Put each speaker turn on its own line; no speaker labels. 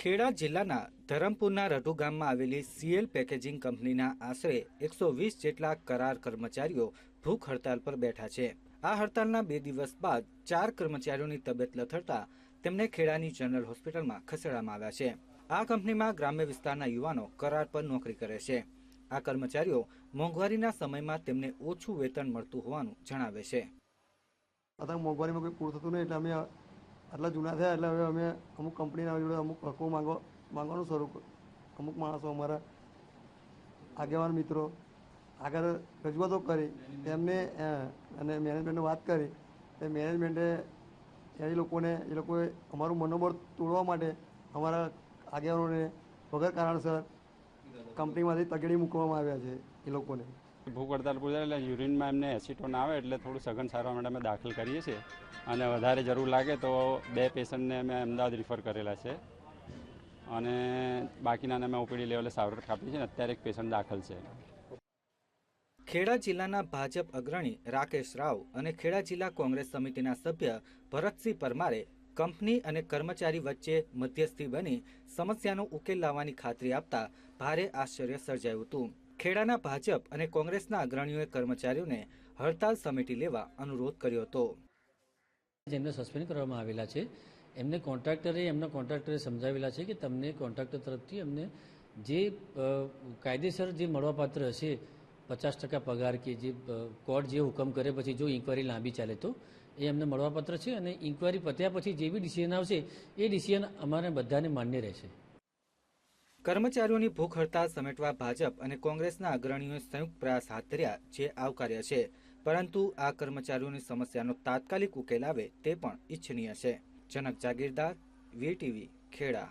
ખેડા જિલ્લાના ધરમપુરના રઢુ ગામમાં આવેલી સીએલ પેકેજિંગ કંપનીના આશરે એકસો વીસ જેટલા કરાર કર્મચારીઓ ભૂખ હડતાલ પર બેઠા છે. આ હડતાલના બે દિવસ બાદ ચાર કર્મચારીઓની તબિયત લથડતા તેમને ખેડાની જનરલ હોસ્પિટલમાં ખસેડવામાં આવ્યા છે. આ કંપનીમાં ગ્રામ્ય વિસ્તારના યુવાનો કરાર પર નોકરી કરે છે. આ કર્મચારીઓ મોંઘવારીના સમયમાં તેમને ઓછું વેતન મળતું હોવાનું જણાવે છે.
અત્યારે મોંઘવારીમાં કોઈ પૂરું થતું નહીં એટલે અમે આટલા જૂના થયા એટલે હવે અમે અમુક કંપનીના જોડે અમુક હકો માંગવા, માંગવાનું શરૂ અમુક માણસો અમારા આગેવાન મિત્રો આગળ રજૂઆતો કરી તેમને અને મેનેજમેન્ટને વાત કરી તે મેનેજમેન્ટે એ લોકોને, એ લોકોએ અમારું મનોબળ તોડવા માટે અમારા આગેવાનોને વગર કારણસર કંપનીમાંથી તગડી મૂકવામાં આવ્યા છે એ લોકોને.
ભૂખ હડતાલ એટલે યુરિનમાં એમને એસિટોન આવે એટલે થોડું સઘન સારવાર માટે અમે દાખલ કરીએ છીએ. અને વધારે જરૂર લાગે તો બે પેશન્ટને અમે અમદાવાદ રિફર કરેલા છે. અને બાકીનાને અમે ઓપીડી લેવલે સારવાર આપીએ છે અને અત્યારે એક પેશન્ટ દાખલ છે.
ખેડા જિલ્લાના ભાજપ અગ્રણી રાકેશ રાવ અને ખેડા જિલ્લા કોંગ્રેસ સમિતિના સભ્ય ભરતસિંહ પરમારે કંપની અને કર્મચારી વચ્ચે મધ્યસ્થી બની સમસ્યાનો ઉકેલ લાવવાની ખાતરી આપતા ભારે આશ્ચર્ય સર્જાયું હતું. ખેડાના ભાજપ અને કોંગ્રેસના અગ્રણીઓએ કર્મચારીઓને હડતાલ સમેટી લેવા અનુરોધ કર્યો હતો.
જેમને સસ્પેન્ડ કરવામાં આવેલા છે. એમને કોન્ટ્રાક્ટરે એમના કોન્ટ્રાક્ટરે સમજાવેલા છે કે તમને કોન્ટ્રાક્ટર તરફથી અમને જે કાયદેસર જે મળવાપાત્ર હશે, પચાસ ટકા પગાર કે જે કોર્ટ જે હુકમ કરે પછી જો ઇન્કવાયરી લાંબી ચાલે તો, એ અમને મળવાપાત્ર છે અને ઇન્કવાયરી પત્યા પછી જે બી ડિસિઝન આવશે, એ ડિસિઝન અમારે બધાને માન્ય રહેશે.
કર્મચારીઓની ભૂખ હડતાલ સમેટવા ભાજપ અને કોંગ્રેસના અગ્રણીઓએ સંયુક્ત પ્રયાસ હાથ ધર્યા, જે આવકાર્ય છે. પરંતુ આ કર્મચારીઓની સમસ્યાનો તાત્કાલિક ઉકેલ આવે તે પણ ઇચ્છનીય છે. જનક જાગીરદાર વીટીવી ખેડા.